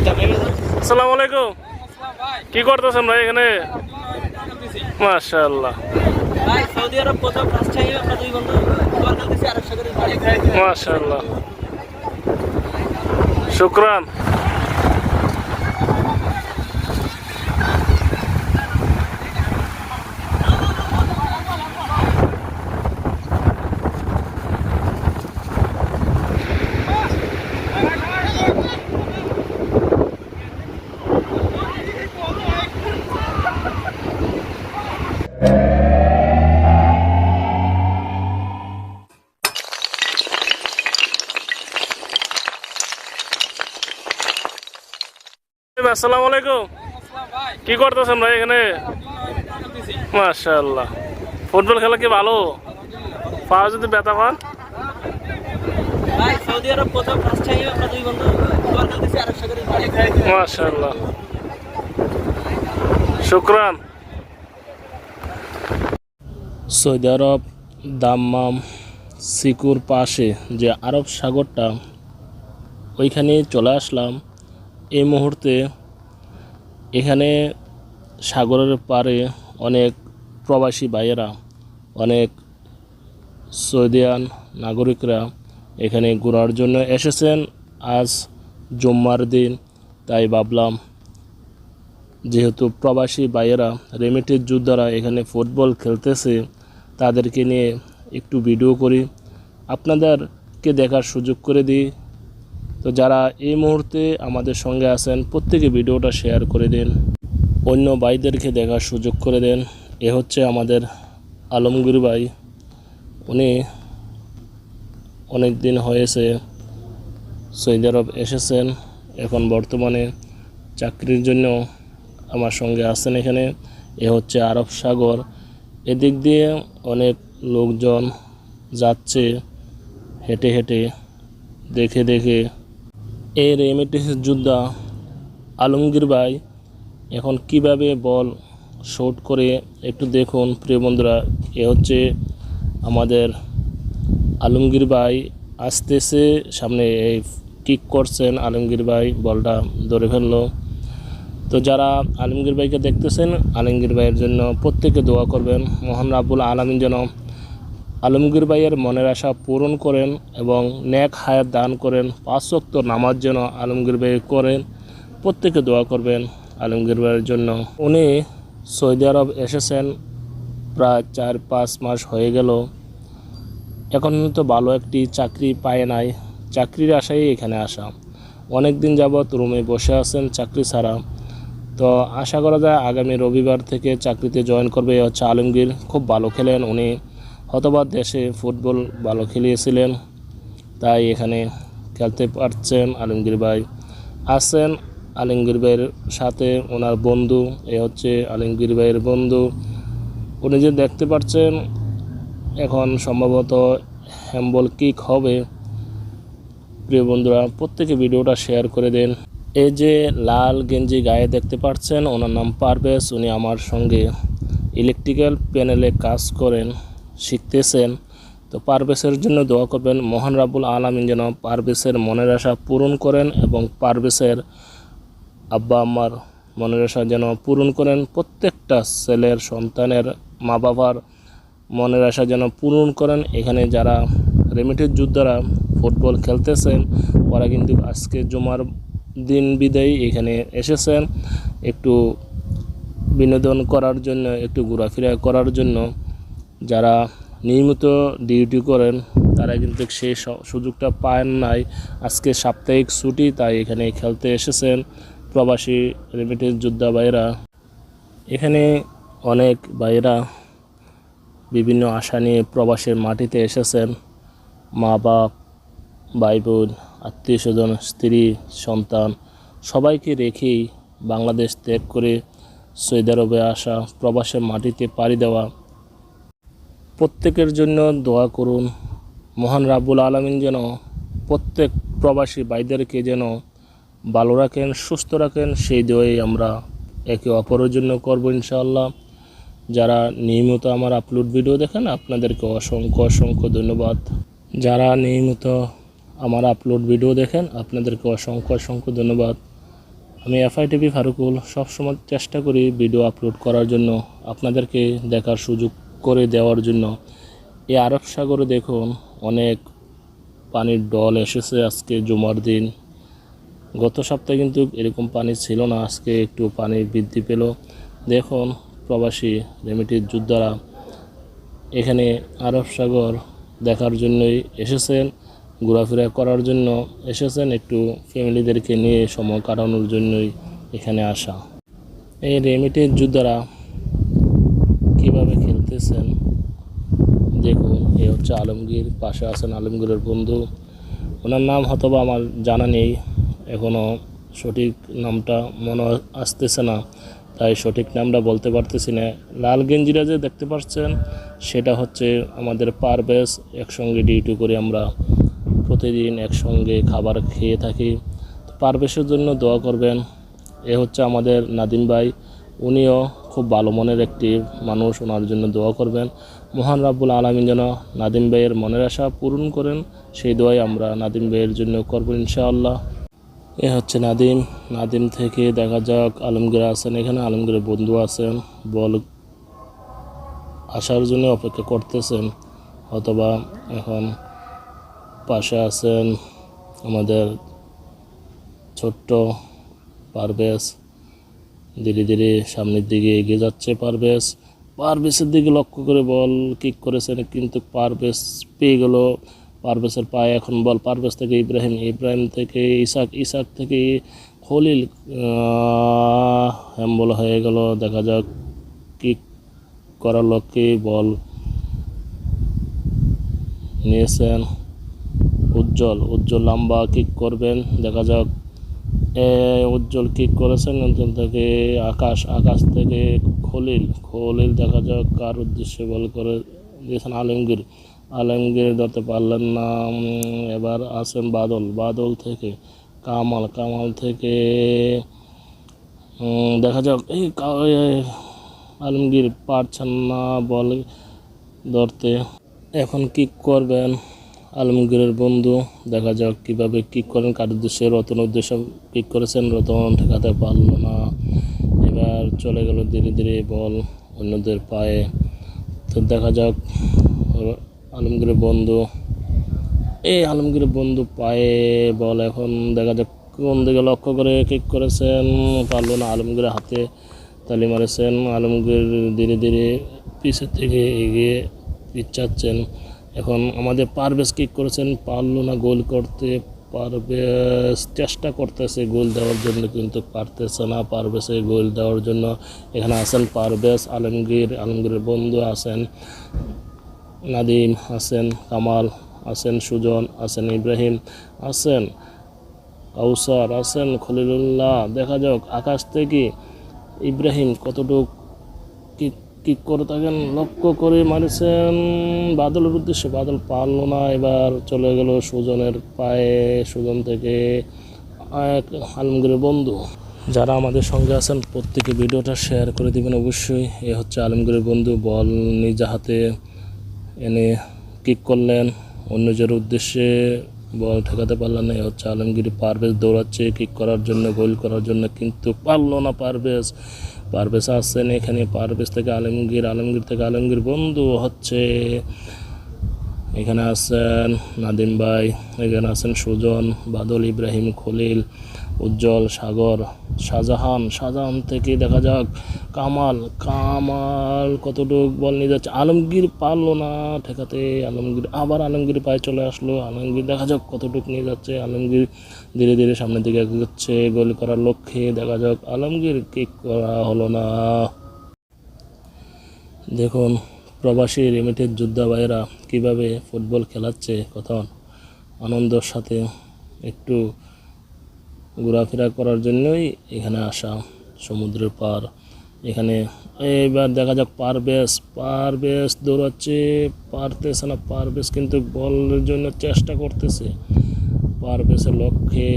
আসসালামু আলাইকুম। কি করতেছেন ভাই এখানে? মাশাআল্লাহ। সৌদি আরব মাশাআল্লাহ। শুক্রান। আসসালামু আলাইকুম। কি করতেছেন ভাই এখানে? মাশাআল্লাহ। ফুটবল খেলা কি ভালো? পা যদি ব্যথা পান। মাশাআল্লাহ। শুক্রান। সৌদি আরব দাম্মাম সিকুর পাশে যে আরব সাগরটা ওইখানে চলে আসলাম। এই মুহূর্তে এখানে সাগরের পাড়ে অনেক প্রবাসী ভাইয়েরা, অনেক সৌদিয়ান নাগরিকরা এখানে ঘোরার জন্য এসেছেন। আজ জুম্মার দিন, তাই ভাবলাম যেহেতু প্রবাসী ভাইয়েরা রেমিটেড যোদ্ধারা এখানে ফুটবল খেলতেছে, তাদেরকে নিয়ে একটু ভিডিও করি। আপনাদেরকে দেখার সুযোগ করে দিই। তো যারা এই মুহূর্তে আমাদের সঙ্গে আছেন, প্রত্যেকে ভিডিওটা শেয়ার করে দিন, অন্য ভাইদেরকে দেখার সুযোগ করে দেন। এ হচ্ছে আমাদের আলমগীর ভাই। উনি অনেক দিন হয়েছে সৌদি আরব এসেছেন, এখন বর্তমানে চাকরির জন্য আমার সঙ্গে আছেন এখানে। এ হচ্ছে আরব সাগর। এদিক দিয়ে অনেক লোকজন যাচ্ছে হেঁটে হেঁটে, দেখে দেখে এই রেমিটেন্স যোদ্ধা আলমগীর ভাই, এখন কীভাবে বল শট করে একটু দেখুন প্রিয় বন্ধুরা। এ হচ্ছে আমাদের আলমগীর ভাই, আসতেছে সামনে এই কিক করছেন আলমগীর ভাই, বলটা ধরে ফেলল। তো যারা আলমগীর ভাইকে দেখতেছেন, আলমগীর ভাইয়ের জন্য প্রত্যেকে দোয়া করবেন। মোহান রাবুল আলমিন যেন আলমগীর ভাইয়ের মনের আশা পূরণ করেন এবং ন্যাক হায়াত দান করেন। পাঁচ ওয়াক্ত নামাজ যেন আলমগীর ভাই করেন, প্রত্যেকে দোয়া করবেন আলমগীর ভাইয়ের জন্য। উনি সৌদি আরব এসেছেন, প্রায় চার পাঁচ মাস হয়ে গেল। এখন তো ভালো একটি চাকরি পায় নাই, চাকরির আশায় এখানে আসা। অনেক দিন যাবৎ রুমে বসে আছেন চাকরি ছাড়া। তো আশা করা যায় আগামী রবিবার থেকে চাকরিতে জয়েন করবে হচ্ছে আলমগীর। খুব ভালো খেলেন উনি। হতবাদ দেশে ফুটবল ভালো খেলিয়েছিলেন, তাই এখানে খেলতে পারছেন আলমগীর ভাই। আছেন আলমগীর ভাইয়ের সাথে ওনার বন্ধু, এ হচ্ছে আলমগীর ভাইয়ের বন্ধু। উনি যে দেখতে পাচ্ছেন এখন সম্ভবত হ্যাম্বল কিক হবে। প্রিয় বন্ধুরা, প্রত্যেকে ভিডিওটা শেয়ার করে দেন। এই যে লাল গেঞ্জি গায়ে দেখতে পাচ্ছেন ওনার নাম পারভেজ, উনি আমার সঙ্গে ইলেকট্রিক্যাল প্যানেলে কাজ করেন। শিখতেছেন, তো পারভেজের জন্য দোয়া করবেন, মহান রাবুল আলমিন যেন পারভেজের মনের আশা পূরণ করেন এবং পারভেজের আব্বা আম্মার মনের আশা যেন পূরণ করেন। প্রত্যেকটা ছেলের সন্তানের মা বাবার মনের আশা যেন পূরণ করেন। এখানে যারা রেমিটেড যোদ্ধারা ফুটবল খেলতেছেন, ওরা কিন্তু আজকে জমার দিন বিদায় এখানে এসেছেন। একটু বিনোদন করার জন্য, একটু ঘোরাফেরা করার জন্য যারা নিয়মিত ডিউটি করেন, তারা কিন্তু সেই সুযোগটা পান নাই। আজকে সাপ্তাহিক ছুটি, তাই এখানে খেলতে এসেছেন প্রবাসী রেমিটেড যোদ্ধা ভাইরা এখানে অনেক ভাইরা বিভিন্ন আশা নিয়ে প্রবাসের মাটিতে এসেছেন। মা বাপ ভাই বোন আত্মীয় স্বজন স্ত্রী, সন্তান, সবাইকে রেখেই বাংলাদেশ ত্যাগ করে সৌদি আরবে আসা, প্রবাসের মাটিতে পাড়ি দেওয়া প্রত্যেকের জন্য দোয়া করুন। মহান রাব্বুল আলমিন যেন প্রত্যেক প্রবাসী ভাইদেরকে যেন ভালো রাখেন, সুস্থ রাখেন। সেই দোয়াই আমরা একে অপরের জন্য করব ইনশাআল্লাহ। যারা নিয়মিত আমার আপলোড ভিডিও দেখেন, আপনাদেরকে অসংখ্য অসংখ্য ধন্যবাদ। যারা নিয়মিত আমার আপলোড ভিডিও দেখেন, আপনাদেরকে অসংখ্য অসংখ্য ধন্যবাদ। আমি এফআই টিভি ফারুকুল, সবসময় চেষ্টা করি ভিডিও আপলোড করার জন্য আপনাদেরকে দেখার সুযোগ করে দেওয়ার জন্য। এই আরব সাগরে দেখুন অনেক পানির ডল এসেছে আজকে জুমার দিন। গত সপ্তাহে কিন্তু এরকম পানি ছিল না, আজকে একটু পানি বৃদ্ধি পেল। দেখুন প্রবাসী রেমিটির যোদ্ধারা এখানে আরব সাগর দেখার জন্যই এসেছেন, ঘোরাফেরা করার জন্য এসেছেন, একটু ফ্যামিলিদেরকে নিয়ে সময় কাটানোর জন্যই এখানে আসা। এই রেমিটের যোদ্ধারা কীভাবে দেখুন, এ হচ্ছে আলমগীর, পাশে আছেন আলমগীরের বন্ধু। ওনার নাম হয়তো আমার জানা নেই এখনও সঠিক নামটা মনে আসতেছে না, তাই সঠিক নামটা বলতে পারতেছি না। লাল গেঞ্জিরা যে দেখতে পাচ্ছেন, সেটা হচ্ছে আমাদের পারবেশ একসঙ্গে ডিউটি করে আমরা প্রতিদিন একসঙ্গে খাবার খেয়ে থাকি। পারবেশের জন্য দোয়া করবেন। এ হচ্ছে আমাদের নাদিম ভাই। উনিও খুব ভালো মনের একটি মানুষ, ওনার জন্য দোয়া করবেন। মহান রাব্বুল আলমিন যেন নাদিম ভাইয়ের মনের আশা পূরণ করেন, সেই দোয়াই আমরা নাদিম ভাইয়ের জন্য করব ইনশাআল্লাহ। এ হচ্ছে নাদিম। নাদিম থেকে দেখা যাক আলমগীর আছেন এখানে। আলমগীরের বন্ধু আছেন, বল আসার জন্য অপেক্ষা করতেছেন। অথবা এখন পাশে আছেন আমাদের ছোট্ট পারভেজ। ধীরে ধীরে সামনের দিকে এগিয়ে যাচ্ছে পারভেজ। পারভেজের দিকে লক্ষ্য করে বল কিক করেছেন কিন্তু পারভেজ পেয়ে গেল। পারভেজের পায়ে এখন বল। পারভেজ থেকে ইব্রাহিম ইব্রাহিম থেকে ইসাক ইসাক থেকে খলিল হ্যাম্বল হয়ে গেল। দেখা যাক কিক করার লক্ষ্যে বল নিয়েছেন উজ্জ্বল। উজ্জ্বল লম্বা কিক করবেন। দেখা যাক উজ্জ্বল কিক করেছেন অঞ্চল থেকে আকাশ আকাশ থেকে খলিল। খলিল দেখা যাক কার উদ্দেশ্যে বল করে দিয়েছেন আলমগীর। আলমগীর ধরতে পারলেন না এবার আছেন বাদল। বাদল থেকে কামাল কামাল থেকে দেখা যাক। এই আলমগীর পারছেন না বল ধরতে। এখন কি করবেন। আলমগীরের বন্ধু। দেখা যাক কীভাবে কিক করেন কার উদ্দেশ্যে, রতন উদ্দেশ্যে কিক করেছেন। রতন ঠেকাতে পারল না। এবার চলে গেল ধীরে ধীরে বল অন্যদের পায়ে। তো দেখা যাক আলমগীরের বন্ধু। এই আলমগীরের বন্ধু পায়ে বল এখন। দেখা যাক কোন দিকে লক্ষ্য করে কিক করেছেন। পারল না আলমগীরের হাতে তালি মারেছেন। আলমগীর ধীরে ধীরে পিছের থেকে এগিয়ে পিচ্ছাচ্ছেন এখন আমাদের পারভেজ কিক করেছেন, পারল না গোল করতে, পারভেজ চেষ্টা করতেছে গোল দেওয়ার জন্য কিন্তু পারতেছে না পারভেজে গোল দেওয়ার জন্য। এখানে আছেন পারভেজ, আলমগীর, আলমগীরের বন্ধু আছেন নাদিম, আছেন কামাল, আছেন সুজন, আছেন ইব্রাহিম, আছেন কাউসার, আছেন খলিলুল্লাহ। দেখা যাক, আকাশ থেকে ইব্রাহিম কতটুক কি কি করে থাকেন লক্ষ্য করে মারিছেন? বাদলের উদ্দেশ্যে বাদল পারল না। এবার চলে গেল সুজনের পায়ে, সুজন থেকে আলমগীরের বন্ধু। যারা আমাদের সঙ্গে আছেন, প্রত্যেকে ভিডিওটা শেয়ার করে দিবেন অবশ্যই। এ হচ্ছে আলমগীরের বন্ধু। বল নিজ হাতে এনে কিক করলেন। অন্য অন্যজনের উদ্দেশ্যে বল ঠেকাতে পারলেন না। হচ্ছে আলমগীর পারভেজ দৌড়াচ্ছে কিক করার জন্য গোল করার জন্য, কিন্তু পারল না পারভেজ। পারভেজ আসছেন এখানে। পারভেজ থেকে আলমগীর আলমগীর থেকে আলমগীর বন্ধু হচ্ছে এখানে আছেন নাদিম ভাই, এখানে আছেন সুজন, বাদল, ইব্রাহিম, খলিল। উজ্জ্বল সাগর, শাহজাহান শাহজাহান থেকে দেখা যাক। কামাল কামাল কতটুক বল নিয়ে যাচ্ছে। আলমগীর পারল না ঠেকাতে। আলমগীর আবার আলমগীর পায়ে চলে আসলো। আলমগীর দেখা যাক কতটুক নিয়ে যাচ্ছে। আলমগীর ধীরে ধীরে সামনের দিকে এগোচ্ছে। গোল করার লক্ষ্যে দেখা যাক আলমগীর কিক করা হলো না। দেখুন, প্রবাসী রেমিটেড যোদ্ধা ভাইয়েরা কীভাবে ফুটবল খেলাচ্ছে কখন আনন্দের সাথে একটু ঘোরাফেরা করার জন্যই এখানে আসা সমুদ্রের পার এখানে এবার দেখা যাক পারবেশ পারবেশ দৌড়াচ্ছে, পারতেছে না, পার পারবেশ কিন্তু বলের জন্য চেষ্টা করতেছে। পার পারবেশের লক্ষ্যে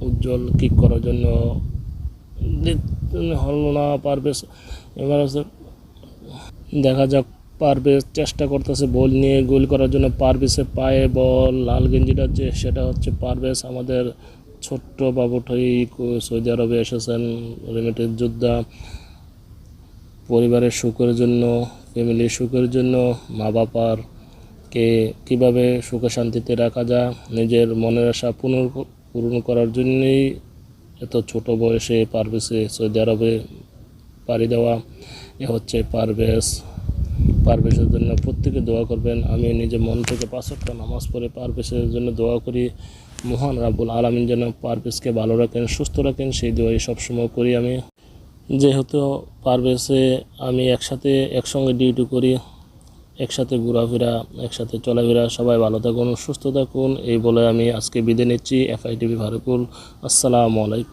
উজ্জ্বল কিক করার জন্য হল না পারবেশ এবার দেখা যাক পারভেজ চেষ্টা করতেছে বল নিয়ে গোল করার জন্য। পারভেজের পায়ে বল, লাল গেঞ্জিটা যে সেটা হচ্ছে পারভেজ আমাদের ছোট্ট বাবুঠাই কো- সৌদি আরবে এসেছেন লিমিটেড যোদ্ধা। পরিবারের সুখের জন্য, ফ্যামিলির সুখের জন্য মা বাবার কে কীভাবে সুখে শান্তিতে রাখা যায়, নিজের মনের আশা পুনর পূরণ করার জন্যই এত ছোট বয়সে পারভেজে সৌদি আরবে পাড়ি দেওয়া। এ হচ্ছে পারভেজ পারভেজের জন্য প্রত্যেকে দোয়া করবেন। আমি নিজে মন থেকে পাঁচটা নামাজ পড়ে পারভেজের জন্য দোয়া করি। মহান রাব্বুল আলমিন যেন পারভেজকে ভালো রাখেন, সুস্থ রাখেন, সেই দোয়াই সবসময় করি আমি। যেহেতু পারভেজে আমি একসাথে, একসঙ্গে ডিউটি করি, একসাথে ঘোরাফেরা, একসাথে চলাফেরা, সবাই ভালো থাকুন, সুস্থ থাকুন, এই বলে আমি আজকে বিদায় নিচ্ছি এফআই টিভি ভারকুল আসসালামু আলাইকুম।